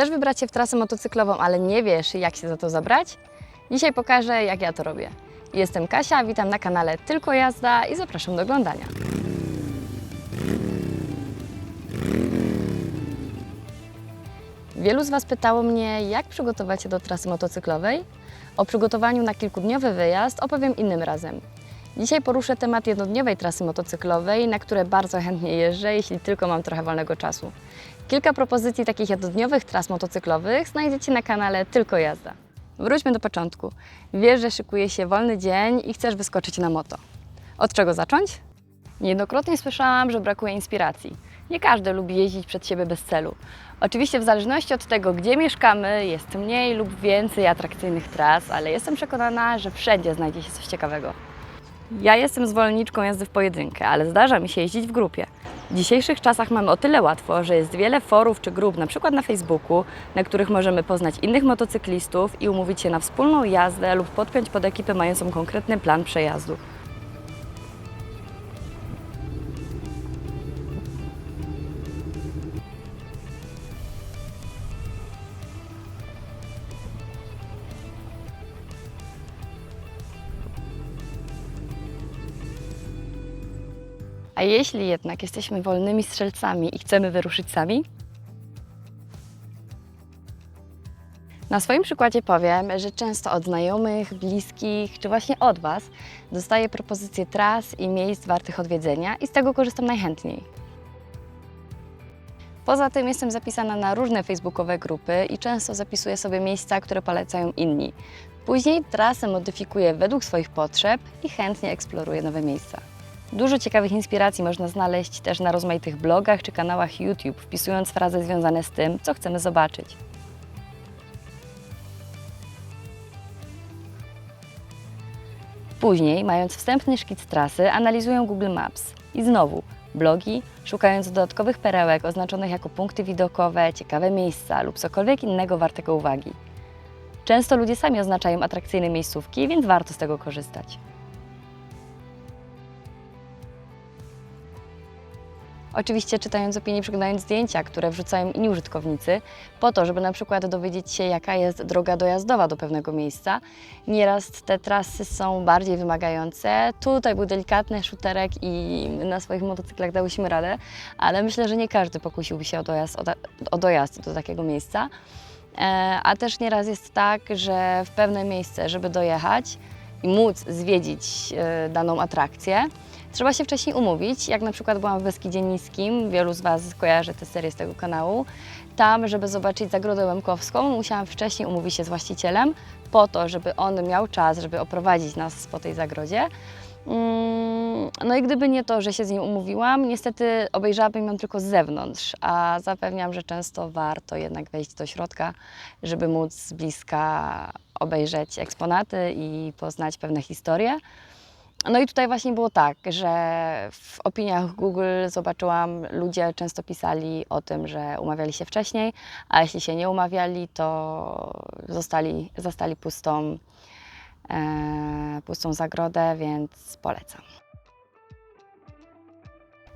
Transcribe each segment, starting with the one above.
Chcesz wybrać się w trasę motocyklową, ale nie wiesz, jak się za to zabrać? Dzisiaj pokażę, jak ja to robię. Jestem Kasia, witam na kanale Tylko Jazda i zapraszam do oglądania. Wielu z Was pytało mnie, jak przygotować się do trasy motocyklowej. O przygotowaniu na kilkudniowy wyjazd opowiem innym razem. Dzisiaj poruszę temat jednodniowej trasy motocyklowej, na które bardzo chętnie jeżdżę, jeśli tylko mam trochę wolnego czasu. Kilka propozycji takich jednodniowych tras motocyklowych znajdziecie na kanale Tylko Jazda. Wróćmy do początku. Wiesz, że szykuje się wolny dzień i chcesz wyskoczyć na moto. Od czego zacząć? Niejednokrotnie słyszałam, że brakuje inspiracji. Nie każdy lubi jeździć przed siebie bez celu. Oczywiście w zależności od tego, gdzie mieszkamy, jest mniej lub więcej atrakcyjnych tras, ale jestem przekonana, że wszędzie znajdzie się coś ciekawego. Ja jestem zwolenniczką jazdy w pojedynkę, ale zdarza mi się jeździć w grupie. W dzisiejszych czasach mamy o tyle łatwo, że jest wiele forów czy grup, na przykład na Facebooku, na których możemy poznać innych motocyklistów i umówić się na wspólną jazdę lub podpiąć pod ekipę mającą konkretny plan przejazdu. A jeśli jednak jesteśmy wolnymi strzelcami i chcemy wyruszyć sami? Na swoim przykładzie powiem, że często od znajomych, bliskich, czy właśnie od Was dostaję propozycje tras i miejsc wartych odwiedzenia i z tego korzystam najchętniej. Poza tym jestem zapisana na różne facebookowe grupy i często zapisuję sobie miejsca, które polecają inni. Później trasę modyfikuję według swoich potrzeb i chętnie eksploruję nowe miejsca. Dużo ciekawych inspiracji można znaleźć też na rozmaitych blogach czy kanałach YouTube, wpisując frazy związane z tym, co chcemy zobaczyć. Później, mając wstępny szkic trasy, analizuję Google Maps i znowu blogi, szukając dodatkowych perełek oznaczonych jako punkty widokowe, ciekawe miejsca lub cokolwiek innego wartego uwagi. Często ludzie sami oznaczają atrakcyjne miejscówki, więc warto z tego korzystać. Oczywiście czytając opinie, przeglądając zdjęcia, które wrzucają inni użytkownicy, po to, żeby na przykład dowiedzieć się, jaka jest droga dojazdowa do pewnego miejsca. Nieraz te trasy są bardziej wymagające. Tutaj był delikatny szuterek i na swoich motocyklach dałyśmy radę, ale myślę, że nie każdy pokusiłby się o dojazd, o, dojazd do takiego miejsca. E, A też nieraz jest tak, że w pewne miejsce, żeby dojechać i móc zwiedzić e, daną atrakcję, Trzeba się wcześniej umówić, jak na przykład byłam w Beskidzie Niskim, wielu z Was kojarzy tę serię z tego kanału. Tam, żeby zobaczyć Zagrodę Łemkowską, musiałam wcześniej umówić się z właścicielem, po to, żeby on miał czas, żeby oprowadzić nas po tej zagrodzie. Mm, No i gdyby nie to, że się z nim umówiłam, niestety obejrzałabym ją tylko z zewnątrz, a zapewniam, że często warto jednak wejść do środka, żeby móc z bliska obejrzeć eksponaty i poznać pewne historie. No i tutaj właśnie było tak, że w opiniach Google zobaczyłam, ludzie często pisali o tym, że umawiali się wcześniej, a jeśli się nie umawiali, to zostali, zastali pustą, e, pustą zagrodę, więc polecam.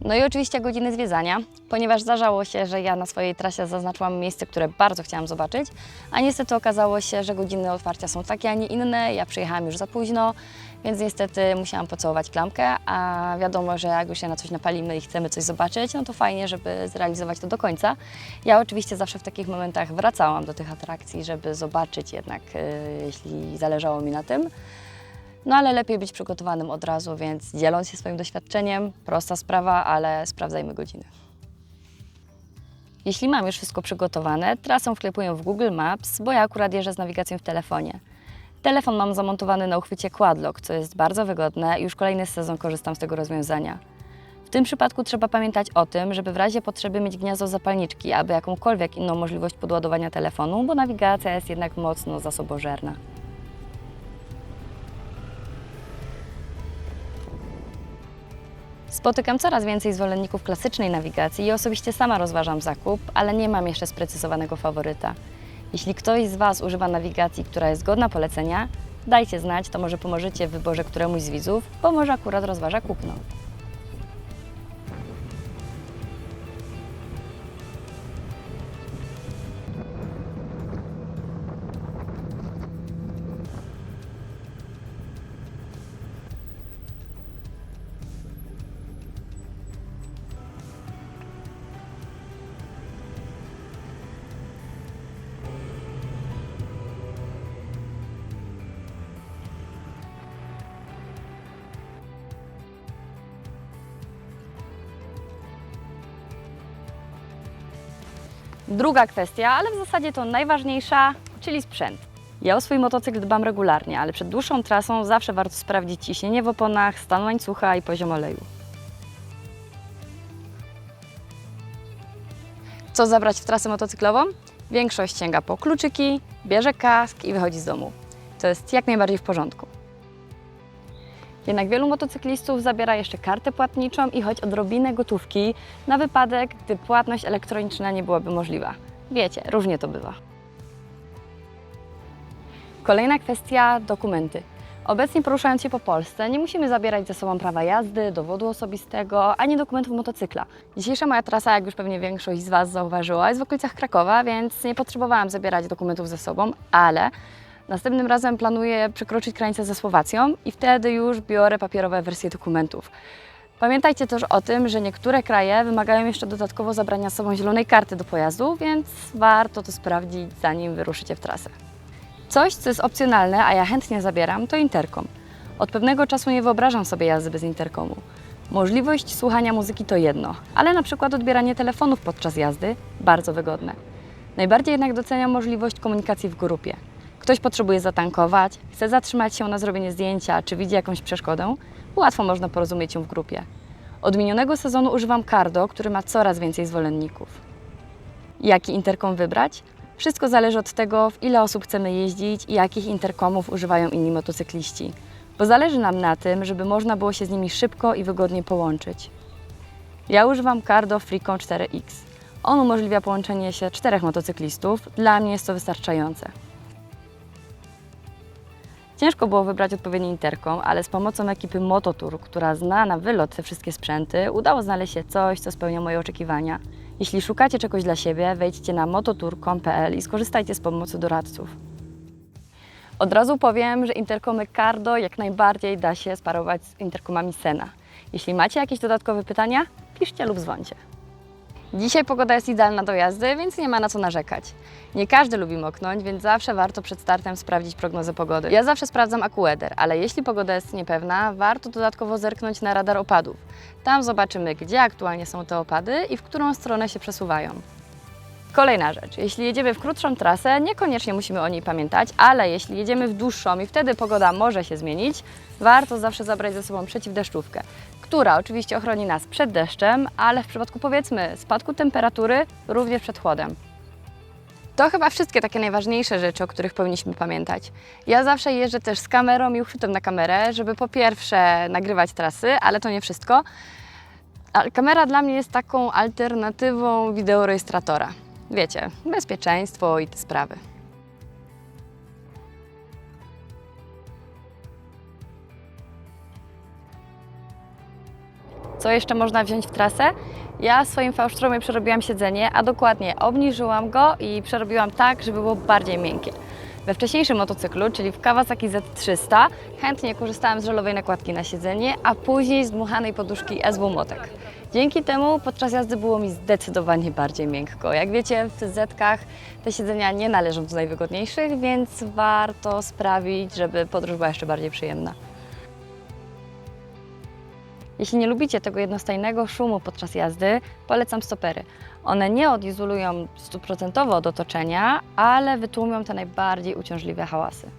No i oczywiście godziny zwiedzania, ponieważ zdarzało się, że ja na swojej trasie zaznaczyłam miejsce, które bardzo chciałam zobaczyć, a niestety okazało się, że godziny otwarcia są takie, a nie inne. Ja przyjechałam już za późno, więc niestety musiałam pocałować klamkę, a wiadomo, że jak już się na coś napalimy i chcemy coś zobaczyć, no to fajnie, żeby zrealizować to do końca. Ja oczywiście zawsze w takich momentach wracałam do tych atrakcji, żeby zobaczyć jednak, y, jeśli zależało mi na tym. No ale lepiej być przygotowanym od razu, więc dzieląc się swoim doświadczeniem, prosta sprawa, ale sprawdzajmy godziny. Jeśli mam już wszystko przygotowane, trasę wklepuję w Google Maps, bo ja akurat jeżdżę z nawigacją w telefonie. Telefon mam zamontowany na uchwycie Quadlock, co jest bardzo wygodne i już kolejny sezon korzystam z tego rozwiązania. W tym przypadku trzeba pamiętać o tym, żeby w razie potrzeby mieć gniazdo zapalniczki, aby jakąkolwiek inną możliwość podładowania telefonu, bo nawigacja jest jednak mocno zasobożerna. Spotykam coraz więcej zwolenników klasycznej nawigacji i osobiście sama rozważam zakup, ale nie mam jeszcze sprecyzowanego faworyta. Jeśli ktoś z Was używa nawigacji, która jest godna polecenia, dajcie znać, to może pomożecie w wyborze któremuś z widzów, bo może akurat rozważa kupno. Druga kwestia, ale w zasadzie to najważniejsza, czyli sprzęt. Ja o swój motocykl dbam regularnie, ale przed dłuższą trasą zawsze warto sprawdzić ciśnienie w oponach, stan łańcucha i poziom oleju. Co zabrać w trasę motocyklową? Większość sięga po kluczyki, bierze kask i wychodzi z domu. To jest jak najbardziej w porządku. Jednak wielu motocyklistów zabiera jeszcze kartę płatniczą i choć odrobinę gotówki na wypadek, gdy płatność elektroniczna nie byłaby możliwa. Wiecie, różnie to bywa. Kolejna kwestia dokumenty. Obecnie poruszając się po Polsce, nie musimy zabierać ze sobą prawa jazdy, dowodu osobistego, ani dokumentów motocykla. Dzisiejsza moja trasa, jak już pewnie większość z Was zauważyła, jest w okolicach Krakowa, więc nie potrzebowałam zabierać dokumentów ze sobą, ale następnym razem planuję przekroczyć granicę ze Słowacją i wtedy już biorę papierowe wersje dokumentów. Pamiętajcie też o tym, że niektóre kraje wymagają jeszcze dodatkowo zabrania z sobą zielonej karty do pojazdu, więc warto to sprawdzić, zanim wyruszycie w trasę. Coś, co jest opcjonalne, a ja chętnie zabieram, to interkom. Od pewnego czasu nie wyobrażam sobie jazdy bez interkomu. Możliwość słuchania muzyki to jedno, ale na przykład odbieranie telefonów podczas jazdy bardzo wygodne. Najbardziej jednak doceniam możliwość komunikacji w grupie. Ktoś potrzebuje zatankować, chce zatrzymać się na zrobienie zdjęcia, czy widzi jakąś przeszkodę, łatwo można porozumieć się w grupie. Od minionego sezonu używam Cardo, który ma coraz więcej zwolenników. Jaki interkom wybrać? Wszystko zależy od tego, w ile osób chcemy jeździć i jakich interkomów używają inni motocykliści, bo zależy nam na tym, żeby można było się z nimi szybko i wygodnie połączyć. Ja używam Cardo Freecon 4X. On umożliwia połączenie się czterech motocyklistów. Dla mnie jest to wystarczające. Ciężko było wybrać odpowiedni interkom, ale z pomocą ekipy Mototour, która zna na wylot te wszystkie sprzęty, udało znaleźć się coś, co spełnia moje oczekiwania. Jeśli szukacie czegoś dla siebie, wejdźcie na mototour.com.pl i skorzystajcie z pomocy doradców. Od razu powiem, że interkomy Cardo jak najbardziej da się sparować z interkomami Sena. Jeśli macie jakieś dodatkowe pytania, piszcie lub dzwońcie. Dzisiaj pogoda jest idealna do jazdy, więc nie ma na co narzekać. Nie każdy lubi moknąć, więc zawsze warto przed startem sprawdzić prognozę pogody. Ja zawsze sprawdzam AccuWeather, ale jeśli pogoda jest niepewna, warto dodatkowo zerknąć na radar opadów. Tam zobaczymy, gdzie aktualnie są te opady i w którą stronę się przesuwają. Kolejna rzecz, jeśli jedziemy w krótszą trasę, niekoniecznie musimy o niej pamiętać, ale jeśli jedziemy w dłuższą i wtedy pogoda może się zmienić, warto zawsze zabrać ze sobą przeciwdeszczówkę, która oczywiście ochroni nas przed deszczem, ale w przypadku powiedzmy spadku temperatury również przed chłodem. To chyba wszystkie takie najważniejsze rzeczy, o których powinniśmy pamiętać. Ja zawsze jeżdżę też z kamerą i uchwytem na kamerę, żeby po pierwsze nagrywać trasy, ale to nie wszystko. Kamera dla mnie jest taką alternatywą wideorejestratora. Wiecie, bezpieczeństwo i te sprawy. Co jeszcze można wziąć w trasę? Ja swoim V-Stromie przerobiłam siedzenie, a dokładnie obniżyłam go i przerobiłam tak, żeby było bardziej miękkie. We wcześniejszym motocyklu, czyli w Kawasaki Z300, chętnie korzystałam z żelowej nakładki na siedzenie, a później z dmuchanej poduszki SW Motek. Dzięki temu podczas jazdy było mi zdecydowanie bardziej miękko. Jak wiecie, w Zetkach te siedzenia nie należą do najwygodniejszych, więc warto sprawić, żeby podróż była jeszcze bardziej przyjemna. Jeśli nie lubicie tego jednostajnego szumu podczas jazdy, polecam stopery. One nie odizolują stuprocentowo od otoczenia, ale wytłumią te najbardziej uciążliwe hałasy.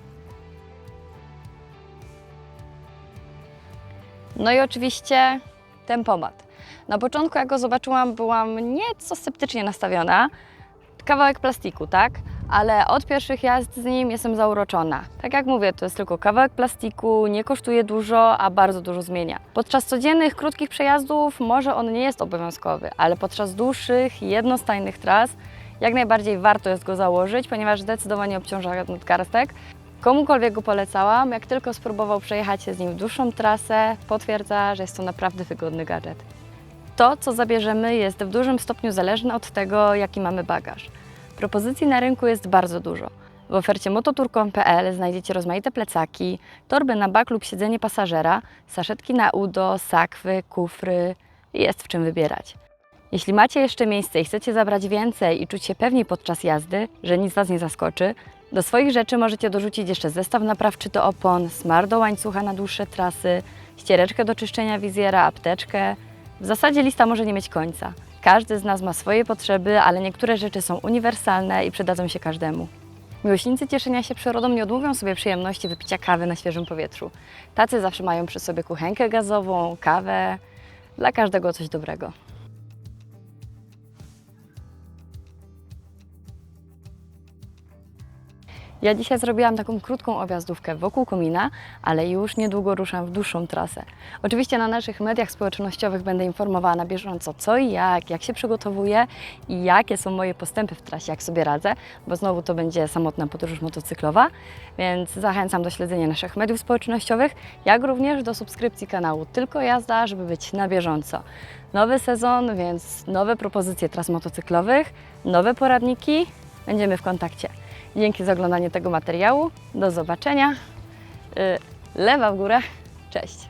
No i oczywiście tempomat. Na początku, jak go zobaczyłam, byłam nieco sceptycznie nastawiona. Kawałek plastiku, tak? Ale od pierwszych jazd z nim jestem zauroczona. Tak jak mówię, to jest tylko kawałek plastiku, nie kosztuje dużo, a bardzo dużo zmienia. Podczas codziennych, krótkich przejazdów może on nie jest obowiązkowy, ale podczas dłuższych, jednostajnych tras jak najbardziej warto jest go założyć, ponieważ zdecydowanie obciąża nadgarstek. Komukolwiek go polecałam, jak tylko spróbował przejechać się z nim w dłuższą trasę, potwierdza, że jest to naprawdę wygodny gadżet. To, co zabierzemy, jest w dużym stopniu zależne od tego, jaki mamy bagaż. Propozycji na rynku jest bardzo dużo. W ofercie mototour.pl znajdziecie rozmaite plecaki, torby na bak lub siedzenie pasażera, saszetki na udo, sakwy, kufry. Jest w czym wybierać. Jeśli macie jeszcze miejsce i chcecie zabrać więcej i czuć się pewniej podczas jazdy, że nic Was nie zaskoczy, do swoich rzeczy możecie dorzucić jeszcze zestaw naprawczy do opon, smar do łańcucha na dłuższe trasy, ściereczkę do czyszczenia wizjera, apteczkę. W zasadzie lista może nie mieć końca. Każdy z nas ma swoje potrzeby, ale niektóre rzeczy są uniwersalne i przydadzą się każdemu. Miłośnicy cieszenia się przyrodą nie odmówią sobie przyjemności wypicia kawy na świeżym powietrzu. Tacy zawsze mają przy sobie kuchenkę gazową, kawę, dla każdego coś dobrego. Ja dzisiaj zrobiłam taką krótką objazdówkę wokół komina, ale już niedługo ruszam w dłuższą trasę. Oczywiście na naszych mediach społecznościowych będę informowała na bieżąco co i jak, jak się przygotowuję i jakie są moje postępy w trasie, jak sobie radzę, bo znowu to będzie samotna podróż motocyklowa, więc zachęcam do śledzenia naszych mediów społecznościowych, jak również do subskrypcji kanału Tylko Jazda, żeby być na bieżąco. Nowy sezon, więc nowe propozycje tras motocyklowych, nowe poradniki, będziemy w kontakcie. Dzięki za oglądanie tego materiału. Do zobaczenia. Y, Lewa w górę. Cześć.